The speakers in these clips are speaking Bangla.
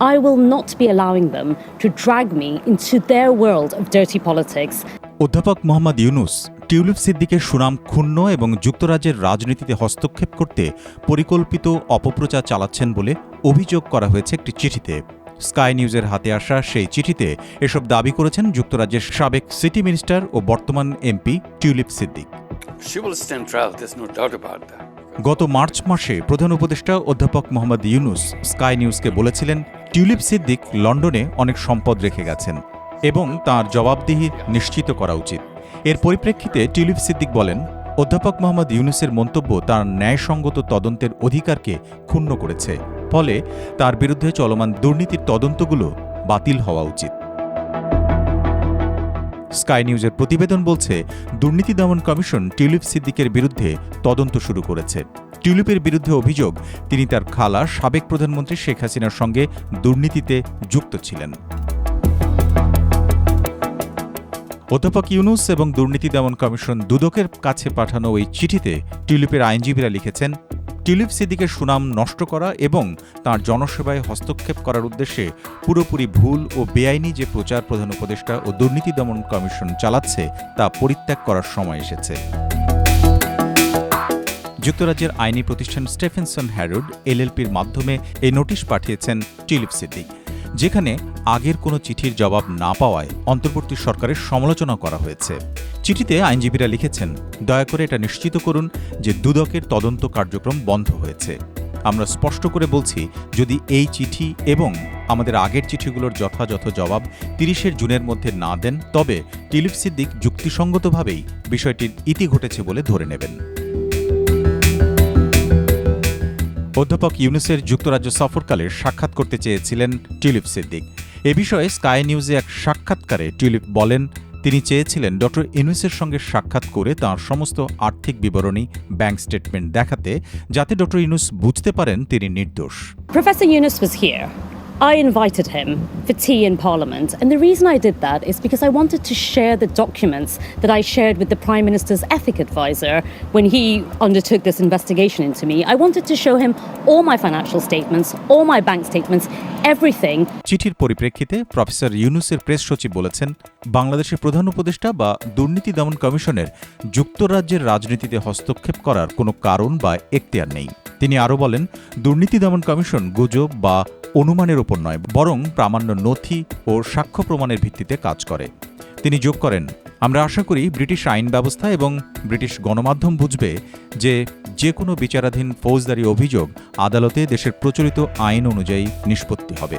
I will not be allowing them to drag me into their world of dirty politics. অধ্যাপক মোহাম্মদ ইউনুস টিউলিপ সিদ্দিকের সুনাম ক্ষুণ্ণ এবং যুক্তরাজ্যের রাজনীতিতে হস্তক্ষেপ করতে পরিকল্পিত অপপ্রচার চালাচ্ছেন বলে অভিযোগ করা হয়েছে একটি চিঠিতে স্কাই নিউজের হাতে আসা সেই চিঠিতে এসব দাবি করেছেন যুক্তরাজ্যের সাবেক সিটি মিনিস্টার ও বর্তমান MP Tulip Siddiq She will stand trial, there's no doubt about that. গত মার্চ মাসে প্রধান উপদেষ্টা অধ্যাপক মোহাম্মদ ইউনুস স্কাই নিউজকে বলেছিলেন টিউলিপ সিদ্দিক লন্ডনে অনেক সম্পদ রেখে গেছেন এবং তার জবাবদিহি নিশ্চিত করা উচিত। এর পরিপ্রেক্ষিতে টিউলিপ সিদ্দিক বলেন, অধ্যাপক মোহাম্মদ ইউনুসের মন্তব্য তার ন্যায়সঙ্গত তদন্তের অধিকারকে ক্ষুণ্ণ করেছে, ফলে তার বিরুদ্ধে চলমান দুর্নীতির তদন্তগুলো বাতিল হওয়া উচিত। স্কাই নিউজের প্রতিবেদন বলছে, দুর্নীতি দমন কমিশন টিউলিপ সিদ্দিকের বিরুদ্ধে তদন্ত শুরু করেছে। টিউলিপের বিরুদ্ধে অভিযোগ, তিনি তার খালা সাবেক প্রধানমন্ত্রী শেখ হাসিনার সঙ্গে দুর্নীতিতে যুক্ত ছিলেন। অধ্যাপক ইউনুস এবং দুর্নীতি দমন কমিশন দুদকের কাছে পাঠানো ওই চিঠিতে টিউলিপের আইনজীবীরা লিখেছেন টিউলিপ সিদ্দিকের সুনাম নষ্ট করা এবং তার জনসেবায় হস্তক্ষেপ করার উদ্দেশ্যে পুরোপুরি ভুল ও বেআইনি যে প্রচার প্রধান উপদেষ্টা ও দুর্নীতি দমন কমিশন চালাচ্ছে তা পরিত্যাগ করার সময় এসেছে। যুক্তরাজ্যের আইনি প্রতিষ্ঠান স্টেফেনসন হ্যারোড, এলএলপির মাধ্যমে এই নোটিশ পাঠিয়েছেন টিউলিপ সিদ্দিক, যেখানে আগের কোনো চিঠির জবাব না পাওয়ায় অন্তর্বর্তী সরকারের সমালোচনা করা হয়েছে। চিঠিতে আইনজীবীরা লিখেছেন, দয়া করে এটা নিশ্চিত করুন যে দুদকের তদন্ত কার্যক্রম বন্ধ হয়েছে। আমরা স্পষ্ট করে বলছি, যদি এই চিঠি এবং আমাদের আগের চিঠিগুলোর যথাযথ জবাব তিরিশের জুনের মধ্যে না দেন, তবে টিলিপ সিদ্দিক যুক্তিসঙ্গতভাবেই বিষয়টির ইতি ঘটেছে বলে ধরে নেবেন। অধ্যাপক ইউনুসের যুক্তরাজ্য সফরকালে সাক্ষাৎ করতে চেয়েছিলেন টিউলিপ সিদ্দিক। এ বিষয়ে স্কাই নিউজে এক সাক্ষাৎকারে টিউলিপ বলেন তিনি চেয়েছিলেন ড. ইউনুসের সঙ্গে সাক্ষাৎ করে তার সমস্ত আর্থিক বিবরণী ব্যাংক স্টেটমেন্ট দেখাতে, যাতে ড. ইনুস বুঝতে পারেন তিনি নির্দোষ. I invited him for tea in Parliament, and the reason I did that is because I wanted to share the documents that I shared with the Prime Minister's ethic advisor when he undertook this investigation into me. I wanted to show him all my financial statements, all my bank statements, everything. চিঠির পরিপ্রেক্ষিতে প্রফেসর ইউনুসের প্রেস সচিব বলেছেন বাংলাদেশের প্রধান উপদেষ্টা বা দুর্নীতি দমন কমিশনের যুক্তরাজ্যের রাজনীতিতে হস্তক্ষেপ করার কোনো কারণ বা এখতিয়ার নেই তিনি আরও বলেন, দুর্নীতি দমন কমিশন গুজব বা অনুমানের ওপর নয়, বরং প্রামাণ্য নথি ও সাক্ষ্য প্রমাণের ভিত্তিতে কাজ করে। তিনি যোগ করেন, আমরা আশা করি ব্রিটিশ আইন ব্যবস্থা এবং ব্রিটিশ গণমাধ্যম বুঝবে যে যে কোনো বিচারাধীন ফৌজদারি অভিযোগ আদালতে দেশের প্রচলিত আইন অনুযায়ী নিষ্পত্তি হবে।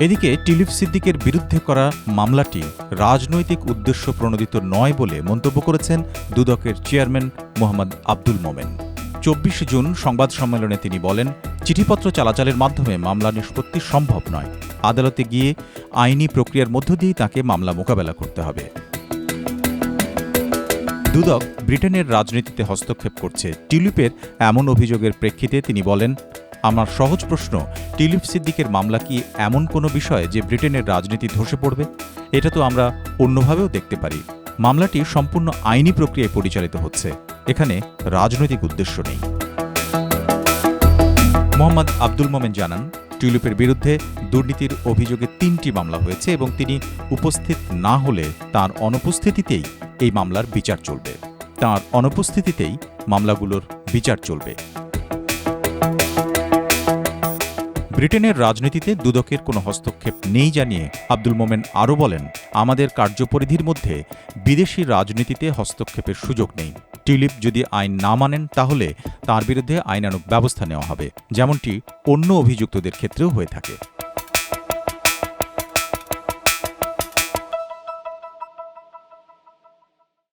এদিকে টিলিপ সিদ্দিকের বিরুদ্ধে করা মামলাটি রাজনৈতিক উদ্দেশ্য প্রণোদিত নয় বলে মন্তব্য করেছেন দুদকের চেয়ারম্যান মোহাম্মদ আব্দুল মোমেন। চব্বিশে জুন সংবাদ সম্মেলনে তিনি বলেন, চিঠিপত্র চালাচালের মাধ্যমে মামলা নিষ্পত্তি সম্ভব নয়। আদালতে গিয়ে আইনি প্রক্রিয়ার মধ্য দিয়েই তাকে মামলা মোকাবেলা করতে হবে। দুদক ব্রিটেনের রাজনীতিতে হস্তক্ষেপ করছে টিউলিপের এমন অভিযোগের প্রেক্ষিতে তিনি বলেন, আমার সহজ প্রশ্ন, টিউলিপ সিদ্দিকের মামলা কি এমন কোনো বিষয় যে ব্রিটেনের রাজনীতি ধসে পড়বে? এটা তো আমরা অন্যভাবেও দেখতে পারি। মামলাটি সম্পূর্ণ আইনি প্রক্রিয়ায় পরিচালিত হচ্ছে। এখানে রাজনৈতিক উদ্দেশ্য নেই। মোহাম্মদ আব্দুল মোমেন জানান, টিউলিপের বিরুদ্ধে দুর্নীতির অভিযোগে তিনটি মামলা হয়েছে এবং তিনি উপস্থিত না হলে তার অনুপস্থিতিতেই এই মামলার বিচার চলবে। তার অনুপস্থিতিতেই মামলাগুলোর বিচার চলবে। ব্রিটেনের রাজনীতিতে দুদকের কোনো হস্তক্ষেপ নেই জানিয়ে আব্দুল মোমেন আরও বলেন, আমাদের কার্যপরিধির মধ্যে বিদেশি রাজনীতিতে হস্তক্ষেপের সুযোগ নেই। টিউলিপ যদি আইন না মানেন, তাহলে তার বিরুদ্ধে আইনানুগ ব্যবস্থা নেওয়া হবে, যেমনটি অন্য অভিযুক্তদের ক্ষেত্রেও হয়ে থাকে।